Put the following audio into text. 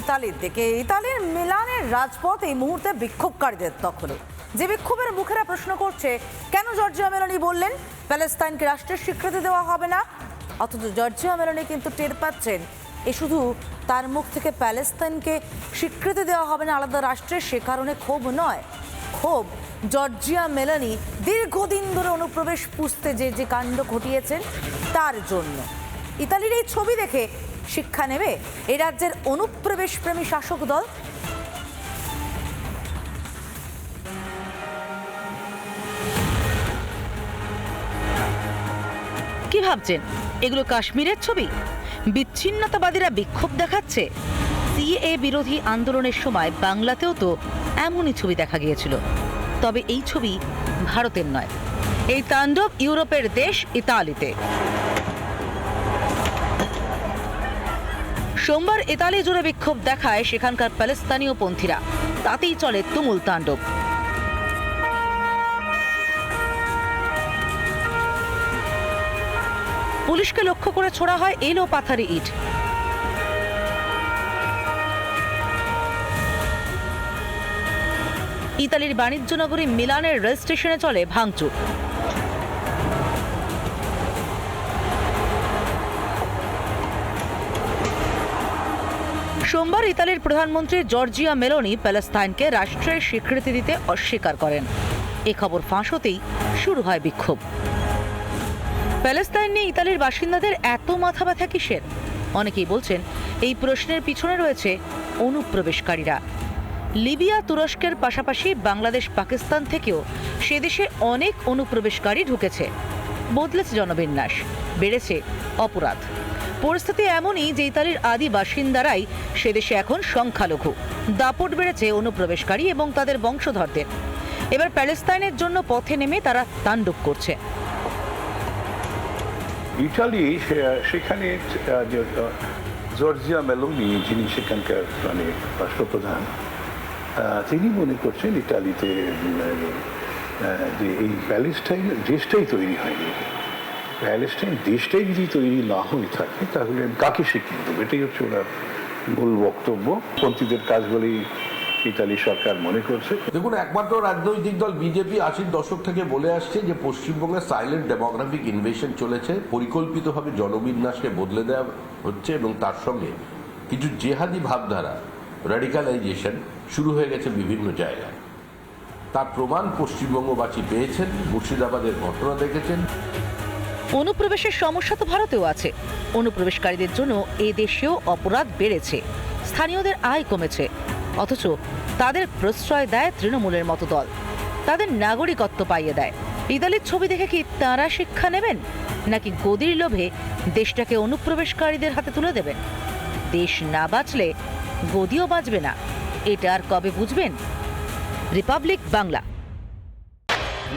ইতালির দিকে। ইতালির মিলানের রাজপথ এই মুহূর্তে বিক্ষোভকারীদের দখলে যে বিক্ষোভের মুখেরা প্রশ্ন করছে, কেন জর্জিয়া মেলানি বললেন? প্যালেস্তাইনকে রাষ্ট্রের স্বীকৃতি দেওয়া হবে না? অথচ জর্জিয়া মেলানি কিন্তু টের পাচ্ছেন, এ শুধু তার মুখ থেকে প্যালেস্তাইনকে স্বীকৃতি দেওয়া হবে না, আলাদা রাষ্ট্রের সে কারণে ক্ষোভ নয়। ক্ষোভ জর্জিয়া মেলানি দীর্ঘদিন ধরে অনুপ্রবেশ পুষতে যে যে কাণ্ড ঘটিয়েছেন, তার জন্য। ইতালির এই ছবি দেখে শিক্ষা নেবে। এ রাজ্যের অনুপ্রবেশ প্রেমী শাসক দল। কি ভাবছেন? এগুলো কাশ্মীরের ছবি? বিচ্ছিন্নতাবাদীরা বিক্ষোভ দেখাচ্ছে। সিএ বিরোধী আন্দোলনের সময় বাংলাতেও তো এমনই ছবি দেখা গিয়েছিল। তবে এই ছবি ভারতের নয়। এই তাণ্ডব ইউরোপের দেশ ইতালিতে। সোমবার ইতালি জুড়ে বিক্ষোভ দেখায় সেখানকার প্যালেস্তানীয় পন্থীরা। তাতেই চলে তুমুল তাণ্ডব। পুলিশকে লক্ষ্য করে ছোড়া হয় এলো পাথারি ইট। ইতালির বাণিজ্য নগরী মিলানের রেল স্টেশনে চলে ভাঙচুর। সোমবার ইতালির প্রধানমন্ত্রী জর্জিয়া মেলোনি প্যালেস্তাইনকে রাষ্ট্রের স্বীকৃতি দিতে অস্বীকার করেন। এ খবর ফাঁস হতেই শুরু হয় বিক্ষোভ। প্যালেস্তাইন নিয়ে ইতালির বাসিন্দাদের এত মাথা ব্যথা কিসের? অনেকেই বলছেন, এই প্রশ্নের পিছনে রয়েছে অনুপ্রবেশকারীরা। লিবিয়া তুরস্কের পাশাপাশি বাংলাদেশ পাকিস্তান থেকেও সে দেশে অনেক অনুপ্রবেশকারী ঢুকেছে। বদলেছে জনবিন্যাস, বেড়েছে অপরাধ। পরিস্থিতি এমনই যে ইতালির আদি বাসিন্দারাই সে দেশে এখন সংখ্যালঘু। দাপট বেড়েছে অনুপ্রবেশকারী এবং তাদের বংশধরদের। এবার প্যালেস্তাইনের জন্য পথে নেমে তারা তাণ্ডব করছে। ইটালি সেখানে জর্জিয়া মেলোনি, যিনি সেখানকার মানে রাষ্ট্রপ্রধান তিনি মনে করছেন ইটালিতে যে, এই প্যালেস্টাইন দেশটাই তৈরি হয়নি। প্যালেস্টাইন দেশটাই যদি তৈরি না হয়ে থাকে, তাহলে কাকে স্বীকৃতি দেবো? এটাই হচ্ছে ওনার মূল বক্তব্য। পন্থীদের কাজ বলেই ইতালি সরকার মনে করছে। দেখুন, একমাত্র রাজনৈতিক দল বিজেপি আশির দশক থেকে বলে আসছে যে পশ্চিমবঙ্গে সাইলেন্ট ডেমোগ্রাফিক ইনভেশন চলেছে, পরিকল্পিতভাবে জনবিন্যাসকে বদলে দেওয়া হচ্ছে এবং তার সঙ্গে কিছু জেহাদি ভাবধারা র্যাডিকালাইজেশন শুরু হয়ে গেছে বিভিন্ন জায়গায়। তার প্রমাণ পশ্চিমবঙ্গবাসী পেয়েছেন, মুর্শিদাবাদের ঘটনা দেখেছেন। অনুপ্রবেশের সমস্যা তো ভারতেও আছে। অনুপ্রবেশকারীদের জন্য এ দেশেও অপরাধ বেড়েছে। স্থানীয়দের আয় কমেছে। অথচ তাদের প্রশ্রয় দেয় তৃণমূলের মতো দল। তাদের নাগরিকত্ব পাইয়ে দেয়। ইতালির ছবি দেখে কি তাঁরা শিক্ষা নেবেন? নাকি গদির লোভে দেশটাকে অনুপ্রবেশকারীদের হাতে তুলে দেবেন? দেশ না বাঁচলে গদিও বাঁচবে না। এটা আর কবে বুঝবেন? রিপাবলিক বাংলা।